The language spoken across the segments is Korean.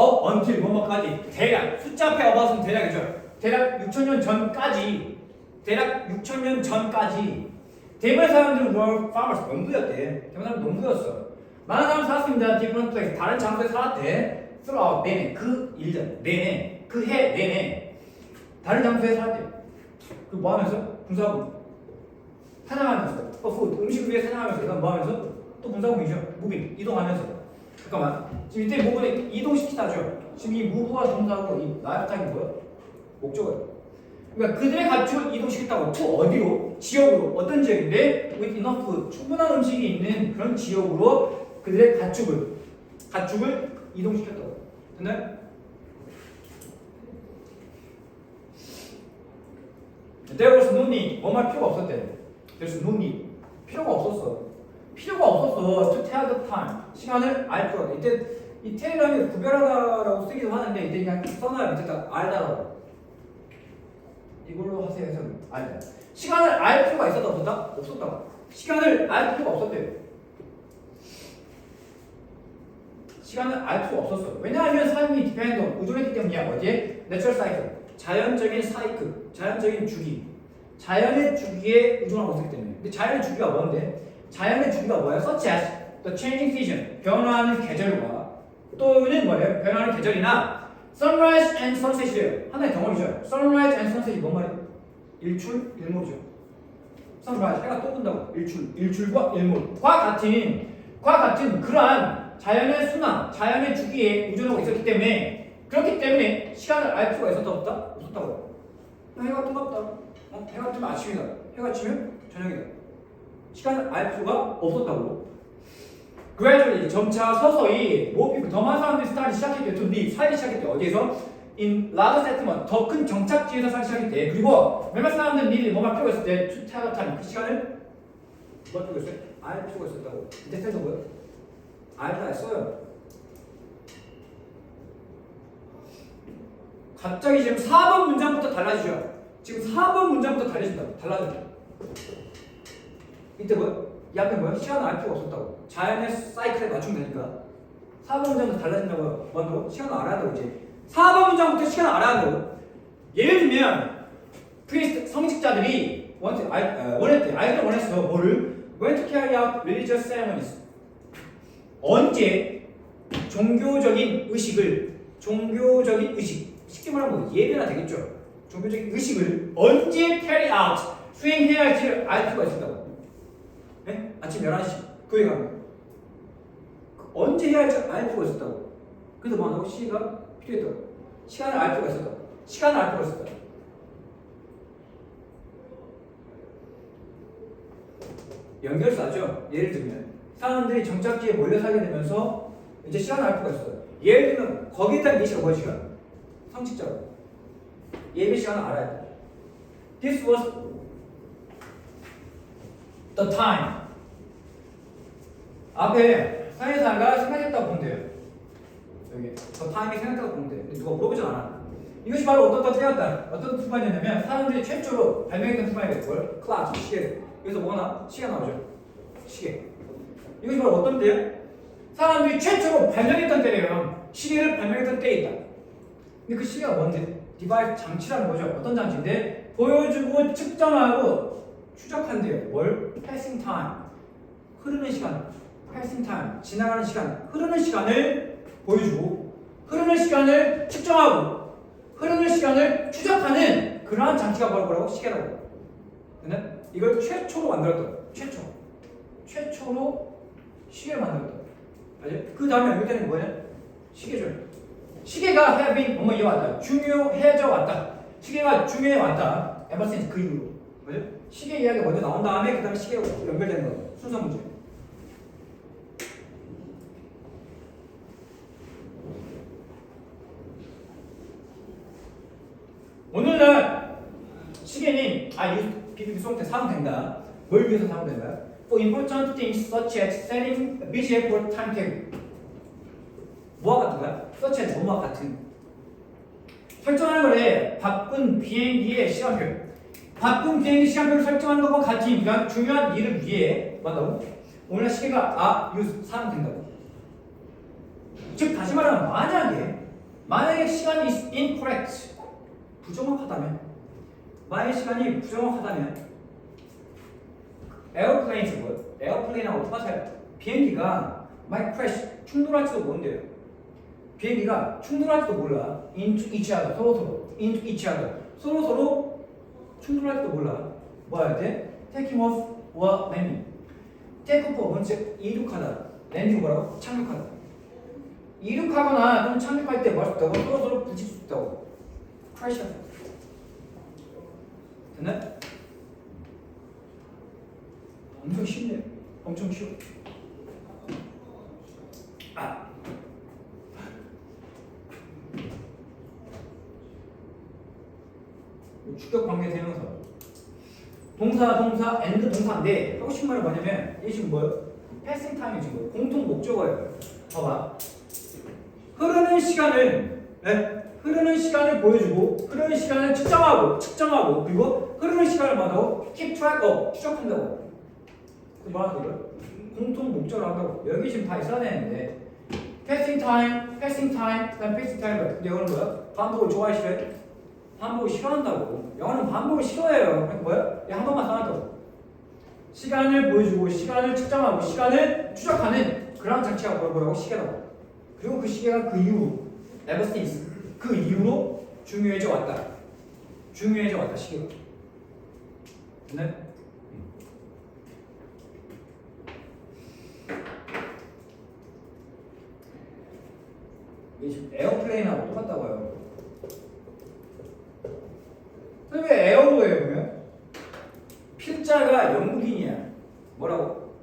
up until 뭐뭐까지 대략 숫자 앞에 about은 대략이죠. 대략 6천년 전까지 대략 6천년 전까지 대부분의 사람들은 were farmers 농부였대. 대부분 사람 농부였어. 많은 사람 살았습니다. different place 다른 장소에 살았대. throughout 내내 그 1년 내내 그 해 내내 다른 장소에 살았대. 그뭐 하면서 군사하고 사냥하면서 어, food 음식을 위해 사냥하면서 이건 뭐 하면서 또 군사공이죠. 무빙 이동하면서 잠깐만 지금 이때 부분에 이동시키다죠. 지금 이 무브가 동사하고 이 나약장이 뭐야? 목적어예요. 그러니까 그들의 가축을 이동시켰다고 to 어디로? 지역으로 어떤 지역인데 with enough 충분한 음식이 있는 그런 지역으로 그들의 가축을 가축을 이동시켰다고. 됐나요? There was no need. 뭐말 필요가 없었대. No need. 필요가 없었어. 필요가 없었어. To tell the time. 시간을 알 필요가. 이때 이 tell이라는 게 구별하다라고 쓰기도 하는데 이때 그냥 써놔요. 밑에다 알다라고. 이걸로 하세요 해서 알다. 시간을 알 필요가 있었다 없었다? 없었다. 시간을 알 필요가 없었대요. 시간을 알 필요가 없었어. 왜냐하면 삶이 디펜드 우존했기 때문이야. 어디에? 내추럴 사이클. 자연적인 사이클. 자연적인 주기. 자연의 주기에 의존하고 있기 때문에. 근데 자연의 주기가 뭔데? 자연의 주기가 뭐야? Such as the changing season. 변화하는 계절과 또는 뭐래요? 변화하는 계절이나 sunrise and sunset이래요. 하나의 덩어리죠. sunrise and sunset이 뭔 말이에요? 일출, 일몰이죠. sunrise 해가 떠든다고. 일출, 일출과 일몰과 같은 과 같은 그러한 자연의 순환, 자연의 주기에 의존하고 있었기 때문에 그렇기 때문에 시간을 알 필요가 있었다 없다? 없었다고요. 해가 뜨겁다. 어? 해가 뜨면 아침이다. 해가 지면 저녁이다. 시간을 알 필요가 없었다고. gradually 점차 서서히 more people 더 많은 사람들이 스타트 시작했대. to live 살기 시작했대. 어디에서? in larger settlement 더큰 정착지에서 살기 시작했대. 그리고 몇몇 사람들은 need 뭐가 필요가 있을 때 time 그 시간을 뭐가 필요가 있어요? 알 필요가 있었다고. 이때 쓰는 거예요? 알다 했어요. 갑자기 지금 4번 문장부터 달라지죠. 지금 4번 문장부터 달라진다. 달라져. 이때 뭐야? 이 앞에 뭐야? 시간을 알 필요가 없었다고. 자연의 사이클에 맞추면 되니까. 4번 문장부터 달라진다고 뭐한다고? 시간을 알아야 되고 이제 4번 문장부터 시간을 알아야 되고 예를 들면 프리스트 성직자들이 어, 원했대. 아이들 원했어. 뭐를? When to carry out religious ceremonies. 언제 종교적인 의식을 종교적인 의식 쉽게 말하면 뭐 예배나 되겠죠. 종교적인 의식을 언제 carry out 수행해야 할지를 알 필요가 있었다고. 네? 아침 11시 교회 그 언제 해야 할지 알 필요가 있었다고. 그래서 뭐 한다고? 시가 필요했다고. 시간을 알 필요가 있었다고. 시간을 알 필요가 있었다고. 연결사죠. 예를 들면 사람들이 정착지에 몰려 살게 되면서 이제 시간을 알 필요가 있어요. 예를 들면 거기에 따른 예시가 뭐야 시간? 상식자로 예배 시간을 알아야 돼. This was the time. 앞에 사회사가 생각했다고 보면 돼요. 여기 the time이 생각했다고 보면 돼. 근데 누가 물어보진 않아. 이것이 바로 어떤 때였다. 어떤 순간이었냐면 사람들이 최초로 발명했던 순간이 뭘? 클락, 시계. 여기서 뭐가 나? 시계 나오죠. 시계. 이것이 바로 어떤 때야? 사람들이 최초로 발명했던 때래요. 시계를 발명했던 때에 있다. 근데 그 시계가 뭔데? 디바이스 장치라는 거죠. 어떤 장치인데 보여주고 측정하고 추적한대요. 뭘? passing time. 흐르는 시간. passing time. 지나가는 시간. 흐르는 시간을 보여주고 흐르는 시간을 측정하고 흐르는 시간을 추적하는 그러한 장치가 바로 뭐라고? 시계라고. 근데 이걸 최초로 만들었다. 최초. 최초로 시계를 만들었다. 알죠? 그 다음에 연결되는 게 뭐냐? 시계죠. 시계가 been 뭐뭐 이어왔다. 중요해져 왔다. 시계가 중요해 왔다. ever 그 이후로. 그죠? 시계 이야기가 먼저 나온 다음에 그 다음에 시계가 연결되는 거. 순서 문제. 오늘날 시계는 아이 PPT 수업 때 사면 된다. 뭘 위해서 사면 된가요? For important things such as setting a busy for timetable. 뭐와 같은 거야? such as 뭐와 같은. 설정하는 거래. 바쁜 비행기의 시간표. 바쁜 비행기 시간표를 설정하는 것과 같은 그러니까 중요한 일을 위해 뭐한다고? 오늘날 시계가 아, 유 사면 된다고. 즉 다시 말하면 만약에 만약에 시간이 is incorrect 부정확하다면 만약 시간이 부정확하다면 에어플레인이 뭐예요? 에어플레인하고 똑같아요. 비행기가 might crash 충돌할지도 모른대요. 비행기가 충돌할지도 몰라. into each other 서로 서로 into each other 서로 서로 충돌할지도 몰라. 뭐 해야 돼? taking off or landing. take off은 즉 이륙하다. landing 뭐라고? 착륙하다. 이륙하거나 또는 착륙할 때뭐할수 있다고? 서로 서로 부딪힐 수 있다고. crash. 됐나? 엄청 쉽네요. 엄청 쉬워. 아. 주격 관계 대명사. 동사, 동사, and 동사인데 하고 싶은 말이 뭐냐면 이게 지금 뭐예요? 패싱 타임이 지금 뭐예요? 공통 목적어예요. 봐봐. 흐르는 시간을 네? 흐르는 시간을 보여주고 흐르는 시간을 측정하고 측정하고 그리고 흐르는 시간을 뭐하고 keep track of 추적한다고. 그 뭐라고 이거? 공통 목적을 한다고. 여기 지금 다 있어야 되는데 패싱 타임, 패싱 타임, 그다음 패싱 타임. 근데 이거는 뭐야? 반복을 좋아해 싫어해? 반복을 싫어한다고. 영어는 반복을 싫어해요. 그러니까 뭐야? 얘한 번만 써놨다고. 시간을 보여주고 시간을 측정하고 시간을 추적하는 그런 장치가 뭐라고 시계라고. 그리고 그 시계가 그 이후 ever since 그 이후로 중요해져 왔다. 중요해져 왔다 시계가. 네? 이게 지금 에어플레인하고 똑같다고요. 선생님 왜 에어로 해요 그러면? 영국인이야. 뭐라고?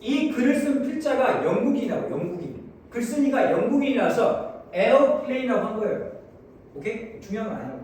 이 글을 쓴 필자가 영국인이라고 영국인. 글쓴이가 영국인이라서 에어플레인이라고 한 거예요. 오케이? 중요한 건 아니라고.